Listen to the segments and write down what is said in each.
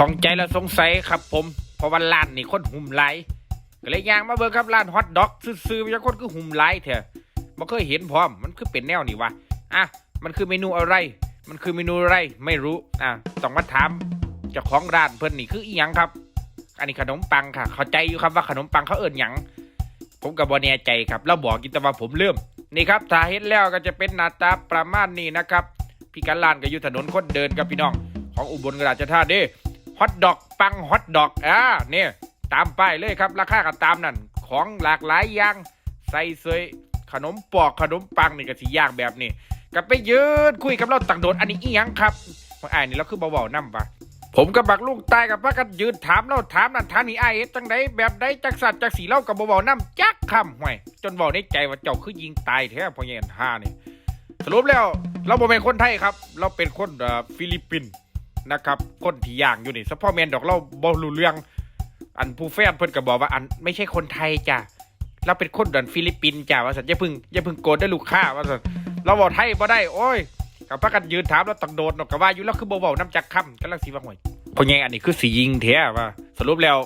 ของใจและสงสัยครับผมเพราะว่าร้านนี่คนหุ่มไหลก็เลยย่างมาเบิ่งครับร้านฮอทดอกซื่อๆมีคนคือหุ่มไหลายแท้บ่เคยเห็นพร้อมมันคือเป็นแนวนี่วะอะมันคือเมนูอะไร มันคือเมนูอะไรไม่รู้อะต้องมาถามเจ้าของร้านเพิ่นนี่คืออีหยังครับ อันนี้ขนมปังค่ะ เข้าใจอยู่ครับว่าขนมปังเขาเอิ้นหยังผมก็บ่แน่ใจครับแล้วบอกกินแต่ว่าผมเริ่มนี่ครับถ้าเห็นแล้วก็จะเป็นหน้าตาประมาณนี้นะครับพี่กันลานก็อยู่ถนนคนเดินครับพี่น้องของอุบลกระดาชธานี ฮอทดอกปังฮอทดอกอ่าเนี่ยตามป้ายเลยครับ ราคาก็ตามนั่นของหลากหลายอย่างใส่เสยขนมปอกขนมปังนี่ก็สิยางแบบนี้ก็ไปยืนคุยกับเราตังโดนอันนี้อีหยังครับมาอ่านนี่เราคือเบาๆนำปะผมกับบักลูกตายกับพักกันยืนถามเราถามนั่นถามนี่ไอ้จังไดแบบใดจักสัตว์จักสีเล่ากับเบาๆนำจักคำห่วยจนเว้าในใจว่าเจ้าคือยิงตายแท้พอเย็นห้านี่สรุปแล้วเราบ่เป็นคนไทยครับ เราเป็นคนฟิลิปปินส์ นะครับ คนที่ย่างอยู่นี่สปอร์แมนดอกเราบ่รู้เรื่อง อันผู้แฟนเพิ่นก็บอกว่าอันไม่ใช่คนไทยจ้ะเราเป็นคนดันฟิลิปปินส์จ้ะว่าสันอย่าพึ่งอย่าพึ่งโกรธได้ลูกค้าว่าสันเราบอกไทยบ่ได้โอ้ยกับพักกันยืนถามเราตังโดดนาะก็ว่าอยู่แล้วคือบ่เว้าน้ำจักคำกำลังสิว่าห่วยเพราะไงอันนี้คือสิยิงแท้ว่าสรุปแล้ว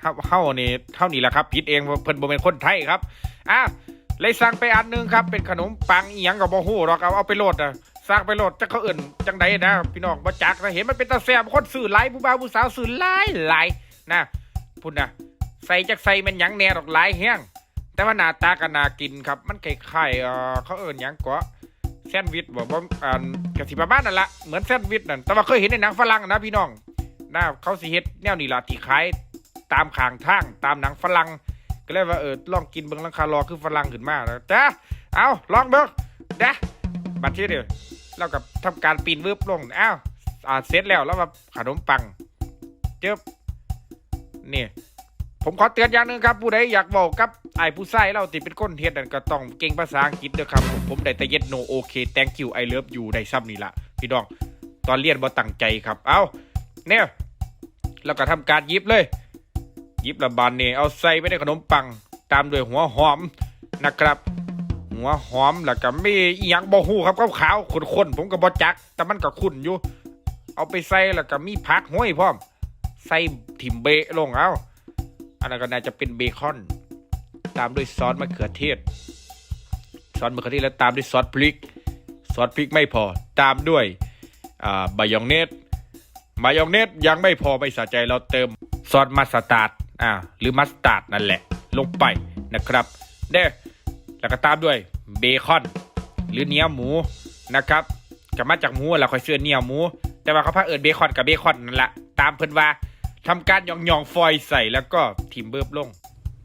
เฮาเฮานี่เท่านี้แหละครับผิดเองเพิ่นบ่เป็นคนไทยครับอะเลยสั่งไปอันหนึงครับ เป็นขนมปังเอียงกับบ่ฮู้หรอกเอาเอาไปโหลดอะ สั่งไปโหลดจักเขาเอิ่นจังใดนะพี่น้องบ่จักนะเห็นมันเป็นตาแซ่บคนซื้อหลายผู้บ่าวผู้สาวซื้อหลายหลายนะพุ่นนะใส่จักใส่มันหยังแน่ดอกหลายแห้งแต่ว่าหน้าตาก็น่ากินครับ มันคล้ายๆเอ่อเขาเอิ่นหยังก็แซนด์วิชบ่บ่าอ่าก็สิประมาณนั่นละเหมือนแซนด์วิชนั่นแต่ว่าเคยเห็นในหนังฝรั่งนะพี่น้องนะเขาสิเฮ็ดแนวนี้ล่ะที่ขายตามข้างทางตามหนังฝรั่งก็เลยว่าเออลองกินเบิ่งลังคารอคือฝรั่งขึ้นมาแล้วจ้าเอาลองเบิ่งเด้ บัดที่เดียวเรากับทำการปีนวืบลงอ้าวอ่าเสร็จแล้วแล้วมาขนมปังเจ็บนี่ผมขอเตือนอย่างหนึ่งครับผู้ใดอยากบอกกับไอ้ผู้ใส่เราติดเป็นคนเฮ็ดนั่นก็ต้องเก่งภาษาอังกฤษด้อครับผมผมได้แต่เย็ดโนโอเค thank you I love you ได้ซ้ำนี่ละพี่น้อง ตอนเรียนบ่ตั้งใจครับ เอาเนี่ยแล้วก็ทำการยิบเลย ยิบละบานนี่เอาใส่ไปในขนมปัง ตามด้วยหัวหอมนะครับ หัวหอมแล้วก็มีอีหยังบ่ฮู้ครับขาวๆข้นๆผมก็บ่จัก แต่มันก็คุ้นอยู่ เอาไปใส่แล้วก็มีผักห้อยพร้อม ใส่ถิ่มเบะลงเอาอันนั้นก็น่าจะเป็นเบคอน ตามด้วยซอสมะเขือเทศ ซอสมะเขือเทศแล้วตามด้วยซอสพริก ซอสพริกไม่พอ ตามด้วยอ่าบายองเนสมายองเนสยังไม่พอไม่สะใจเราเติมซอสมัสตาร์ดอ่าหรือมัสตาร์ดนั่นแหละ ลงไปนะครับ เด้อ แล้วก็ตามด้วยเบคอน หรือเนื้อหมูนะครับจะมาจากหมูเราค่อยเสื้อเนื้อหมู แต่ว่าเขาพาเอิญเบคอนกับเบคอนนั่นแหละตามเพิ่นว่าทำการหยองยองๆฟอยใส่แล้วก็ทิมเบิบลง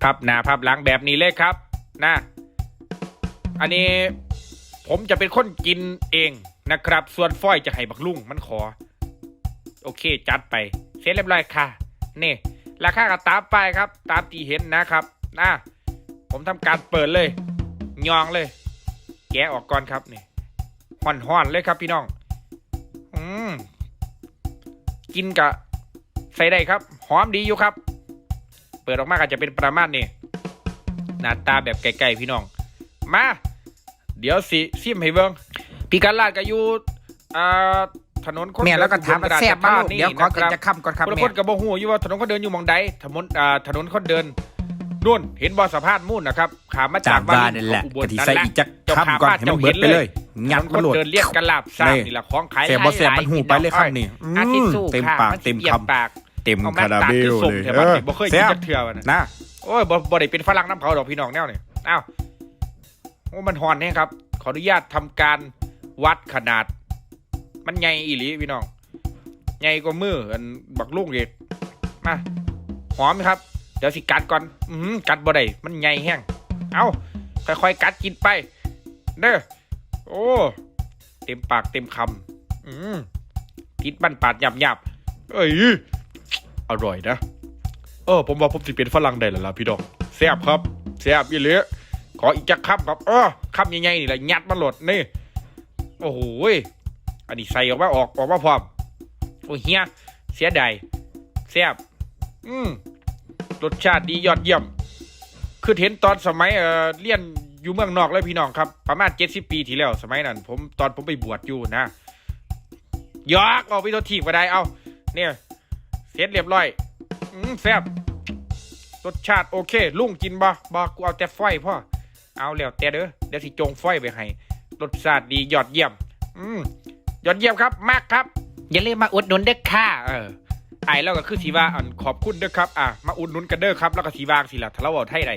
พับหน้าพับหลังแบบนี้เลยครับนะอันนี้ผมจะเป็นคนกินเองนะครับ ส่วนฟอยจะให้บักลุงมันขอ โอเคจัดไป เสร็จเรียบร้อยค่ะนี่ราคาก็ตามไปครับ ตามที่เห็นนะครับนะผมทำการเปิดเลย ยองเลย แกะออกก่อนครับนี่ห่อนๆเลยครับพี่น้อง อืมกินกะใส่ได้ครับ หอมดีอยู่ครับ เปิดออกมาก็จะเป็นประมาณนี้หน้าตาแบบไกลๆพี่น้อง มา เดี๋ยวสิซิมให้เบิ่งพี่กันลาดก็อยู่อ่าถนนคนแม่แล้วก็ถามว่าแซ่บบ้างลูกนี่เดี๋ยวขอนะคกินรับจะคำก่อนครับคนละแม่คนกับบ่ฮู้อยู่ว่าถนนคนเดินอยู่หมองใดถนนอ่าถนนคนเดิน นู่น เห็นบ่อสะพานมุ่นนะครับขามมาจาจากกบ้าบ้านนนั่นแหละของอุบลกะทินั่นใส่แหละอีกจักเจ้าคำก่อนขาให้มันเบิดไปเลยถงัดนนคมันนโหลดเดินเรียกกันลาบซ่านี่นี่แหละของขายแซ่บบ่แซ่บมันหูไปเลยครับนี่อาทิตย์สู้เต็มค่ะปากนสิเต็มปียกคำปากเต็มเอาคาราเบลส่งเลยแถวบ้านนี่บ่เคยกินแซ่บจักเทื่อวะนะนะโอ้ยบ่บ่ได้เป็นฝรั่งน้ำเขาดอกพี่น้องแนวนี่อ้าวโอ้มันฮอนแน่ครับ ขออนุญาตทำการวัดขนาด มันใหญ่อีหลีพี่น้องใหญ่กว่ามืออันบักลูกเด็กมาหอมไหมครับ เดี๋ยวสิกัดก่อน อืมกัดบ่ได้มันใหญ่แห้ง เอาค่อยๆกัดกินไป เด้อ โอ้ เต็มปากเต็มคำอืมพิษบันปาดหยาบหยาบๆเอ้ย อร่อยนะ เออ ผมว่าผมสิเป็นฝรั่งได้แล้วล่ะพี่น้องแซ่บครับแซ่บยี่เหลือขออีกจักคำครับเออคำใหญ่ๆนี่แหละยัดมาหลดนี่ โอ้โหอันนี้ใส่ออกมาออกออกมาพร้อมโอ้เฮียเสียดายแซ่บอืม รสชาติดียอดเยี่ยม คือเห็นตอนสมัยเอ่อเรียนอยู่เมืองนอกเลยพี่น้องครับ ประมาณเจ็ดสิบปีที่แล้ว สมัยนั้น ผมตอนผมไปบวชอยู่นะยอกออกไปตัวทีบก็ได้เอาเนี่ยสร็จเรียบร้อยอืมแซ่บรสชาติโอเค ลุงกินบ่บ่กูเอาแต่ฝ้อยพ่อเอาแล้วแต่เด้อเดี๋ยวสิจงฝ้อยไปให้รสชาติดียอดเยี่ยม อืมยอดเยี่ยมครับมากครับ อย่าลืมมาอุดหนุนเด้อค่ะเออ ไอ้แล้วก็คือสีว่าอันขอบคุณเด้อครับอะมาอุดหนุนกันเด้อครับแล้วก็สีวางสิละถ้าเราเอาไทยได้